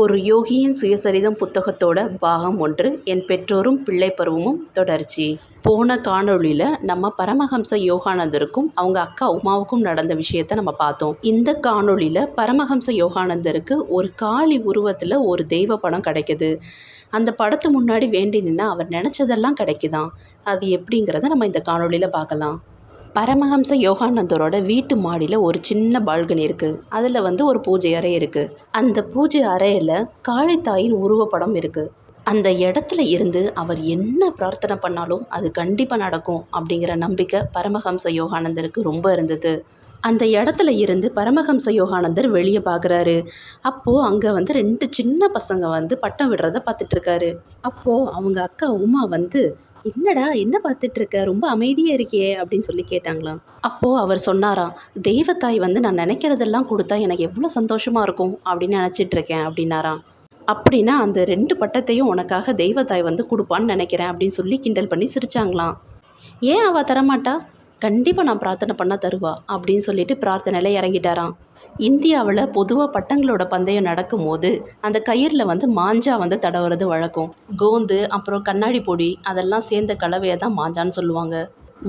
ஒரு யோகியின் சுயசரிதம் புத்தகத்தோட பாகம் ஒன்று என் பெற்றோரும் பிள்ளை பருவமும் தொடர்ச்சி. போன காணொளியில் நம்ம பரமஹம்ச யோகானந்தருக்கும் அவங்க அக்கா உமாவுக்கும் நடந்த விஷயத்த நம்ம பார்த்தோம். இந்த காணொளியில் பரமஹம்ச யோகானந்தருக்கு ஒரு காளி உருவத்தில் ஒரு தெய்வ படம் கிடைக்குது. அந்த படத்து முன்னாடி வேண்டி நின்னா அவர் நினச்சதெல்லாம் கிடைக்குதான். அது எப்படிங்கிறத நம்ம இந்த காணொளியில் பார்க்கலாம். பரமஹம்ச யோகானந்தரோட வீட்டு மாடியில் ஒரு சின்ன பால்கனி இருக்குது அதில் வந்து ஒரு பூஜை அறை இருக்குது அந்த பூஜை அறையில் காளித்தாயின் உருவப்படம் இருக்குது அந்த இடத்துல இருந்து அவர் என்ன பிரார்த்தனை பண்ணாலும் அது கண்டிப்பாக நடக்கும் அப்படிங்கிற நம்பிக்கை பரமஹம்ச யோகானந்தருக்கு ரொம்ப இருந்தது. அந்த இடத்துல இருந்து பரமஹம்ச யோகானந்தர் வெளியே பார்க்குறாரு அப்போது அங்கே வந்து ரெண்டு சின்ன பசங்க வந்து பட்டம் விடுறத பார்த்துட்ருக்காரு அப்போது அவங்க அக்கா உமா வந்து என்னடா என்ன பார்த்துட்டு இருக்க ரொம்ப அமைதியாக இருக்கியே அப்படின்னு சொல்லி கேட்டாங்களாம் அப்போது அவர் சொன்னாராம் தெய்வத்தாய் வந்து நான் நினைக்கிறதெல்லாம் கொடுத்தா எனக்கு எவ்வளோ சந்தோஷமாக இருக்கும் அப்படின்னு நினச்சிட்டு இருக்கேன் அப்படின்னாராம் அப்படின்னா அந்த ரெண்டு பட்டத்தையும் உனக்காக தெய்வத்தாய் வந்து கொடுப்பான்னு நினைக்கிறேன் அப்படின்னு சொல்லி கிண்டல் பண்ணி சிரிச்சாங்களாம். ஏன் அவள் தரமாட்டா? கண்டிப்பாக நான் பிரார்த்தனை பண்ணால் தருவா அப்படின்னு சொல்லிட்டு பிரார்த்தனையில் இறங்கிட்டாராம். இந்தியாவில் பொதுவாக பட்டங்களோட பந்தயம் நடக்கும்போது அந்த கயிறில் வந்து மாஞ்சா வந்து தடவுறது வழக்கம். கோந்து அப்புறம் கண்ணாடி பொடி அதெல்லாம் சேர்ந்த கலவையை தான் மாஞ்சான்னு சொல்லுவாங்க.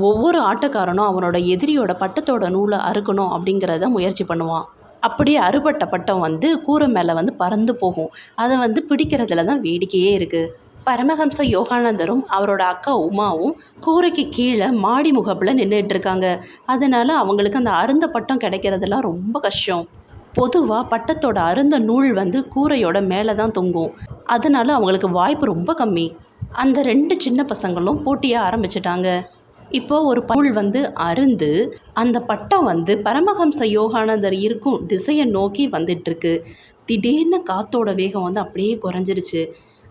ஒவ்வொரு ஆட்டக்காரனும் அவனோட எதிரியோட பட்டத்தோட நூலை அறுக்கணும் அப்படிங்கிறத முயற்சி பண்ணுவான். அப்படியே அறுபட்ட பட்டம் வந்து கூரை மேலே வந்து பறந்து போகும். அதை வந்து பிடிக்கிறதுல தான் வேடிக்கையே இருக்குது பரமஹம்ச யோகானந்தரும் அவரோட அக்கா உமாவும் கூரைக்கு கீழே மாடி முகப்பில் நின்றுட்டு இருக்காங்க அதனால அவங்களுக்கு அந்த அருந்த பட்டம் கிடைக்கிறதுலாம் ரொம்ப கஷ்டம். பொதுவாக பட்டத்தோட அருந்த நூல் வந்து கூரையோட மேலே தான் தொங்கும். அதனால அவங்களுக்கு வாய்ப்பு ரொம்ப கம்மி. அந்த ரெண்டு சின்ன பசங்களும் போட்டியாக ஆரம்பிச்சிட்டாங்க. இப்போ ஒரு பவுல் வந்து அருந்து அந்த பட்டம் வந்து பரமஹம்ச யோகானந்தர் இருக்கும் திசையை நோக்கி வந்துட்டுருக்கு. திடீர்னு காத்தோட வேகம் வந்து அப்படியே குறைஞ்சிருச்சு.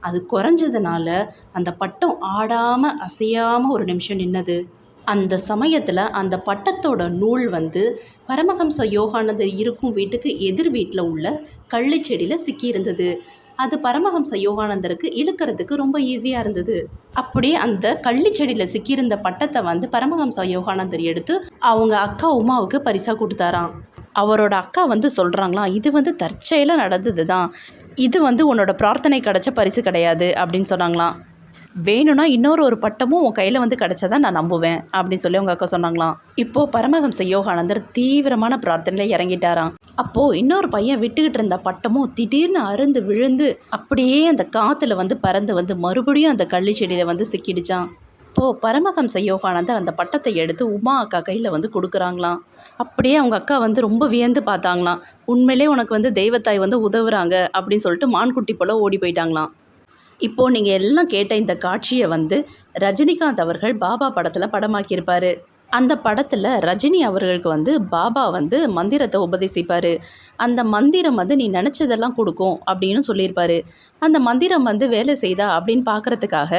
அது குறைஞ்சதுனால அந்த பட்டம் ஆடாமல் அசையாமல் ஒரு நிமிஷம் நின்னது. அந்த சமயத்தில் அந்த பட்டத்தோட நூல் வந்து பரமஹம்ச யோகானந்தர் இருக்கும் வீட்டுக்கு எதிர் வீட்டில் உள்ள கள்ளிச்செடியில் சிக்கியிருந்தது. அது பரமஹம்ச யோகானந்தருக்கு இழுக்கிறதுக்கு ரொம்ப ஈஸியாக இருந்தது. அப்படியே அந்த கள்ளிச்செடியில் சிக்கியிருந்த பட்டத்தை வந்து பரமஹம்ச யோகானந்தர் எடுத்து அவங்க அக்கா உமாவுக்கு பரிசாக கொடுத்தாராம். அவரோட அக்கா வந்து சொல்கிறாங்களாம் இது வந்து தற்செயலாக நடந்தது தான் இது வந்து உன்னோட பிரார்த்தனை கிடச்ச பரிசு கிடையாது அப்படின்னு சொன்னாங்களாம். வேணும்னா இன்னொரு ஒரு பட்டமும் உன் கையில் வந்து கிடைச்சதான் நான் நம்புவேன் அப்படின்னு சொல்லி உங்கள் அக்கா சொன்னாங்களாம். இப்போது பரமஹம்ச யோகானந்தர் தீவிரமான பிரார்த்தனையில் இறங்கிட்டாராம். அப்போது இன்னொரு பையன் விட்டுக்கிட்டு இருந்த பட்டமும் திடீர்னு அருந்து விழுந்து அப்படியே அந்த காற்றுல வந்து பறந்து வந்து மறுபடியும் அந்த கள்ளி செடியில் வந்து சிக்கிடுச்சான் அப்போது பரமஹம்ச யோகானந்தர் அந்த பட்டத்தை எடுத்து உமா அக்கா கையில் வந்து கொடுக்குறாங்களாம். அப்படியே அவங்க அக்கா வந்து ரொம்ப வியந்து பார்த்தாங்களாம். உண்மையிலே உனக்கு வந்து தெய்வத்தாய் வந்து உதவுறாங்க அப்படின்னு சொல்லிட்டு மான்குட்டி போல் ஓடி போயிட்டாங்களாம். இப்போது நீங்கள் எல்லாம் கேட்ட இந்த காட்சியை வந்து ரஜினிகாந்த் அவர்கள் பாபா படத்தில் படமாக்கியிருப்பார். அந்த படத்தில் ரஜினி அவர்களுக்கு வந்து பாபா வந்து மந்திரத்தை உபதேசிப்பார். அந்த மந்திரம் வந்து நீ நினச்சதெல்லாம் கொடுக்கும் அப்படின்னு சொல்லியிருப்பார். அந்த மந்திரம் வந்து வேலை செய்தா அப்படின்னு பார்க்குறதுக்காக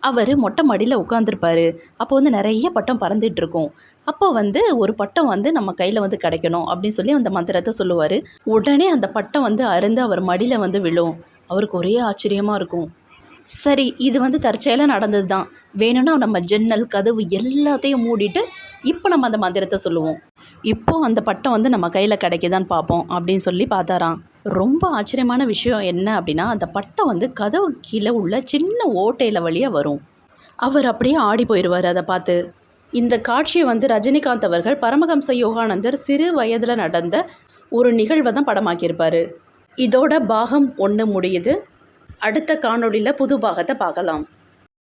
அவர் மொட்டை மாடியில் உட்காந்துருப்பாரு அப்போ வந்து நிறைய பட்டம் பறந்துட்டு இருக்கும் அப்போ வந்து ஒரு பட்டம் வந்து நம்ம கையில் வந்து கிடைக்கணும் அப்படின்னு சொல்லி அந்த மந்திரத்தை சொல்லுவார். உடனே அந்த பட்டம் வந்து அருந்து அவர் மடியில் வந்து விழும். அவருக்கு ஒரே ஆச்சரியமாக இருக்கும். சரி இது வந்து தற்செயலாக நடந்தது தான் வேணும்னா நம்ம ஜன்னல் கதவு எல்லாத்தையும் மூடிட்டு இப்போ நம்ம அந்த மந்திரத்தை சொல்லுவோம். இப்போ அந்த பட்டம் வந்து நம்ம கையில் கிடைக்குதான்னு பார்ப்போம் அப்படின்னு சொல்லி பார்த்தாராம். ரொம்ப ஆச்சரியமான விஷயம் என்ன அப்படின்னா அந்த பட்டம் வந்து கதவு கீழே உள்ள சின்ன ஓட்டையில் வழியாக வரும். அவர் அப்படியே ஆடி போயிடுவார் அதை பார்த்து. இந்த காட்சியை வந்து ரஜினிகாந்த் அவர்கள் பரமஹம்ச யோகானந்தர் சிறு வயதில் நடந்த ஒரு நிகழ்வை தான் படமாக்கியிருப்பார். இதோட பாகம் ஒன்று முடியுது. அடுத்த காணொளியில் புது பாகத்தை பார்க்கலாம்.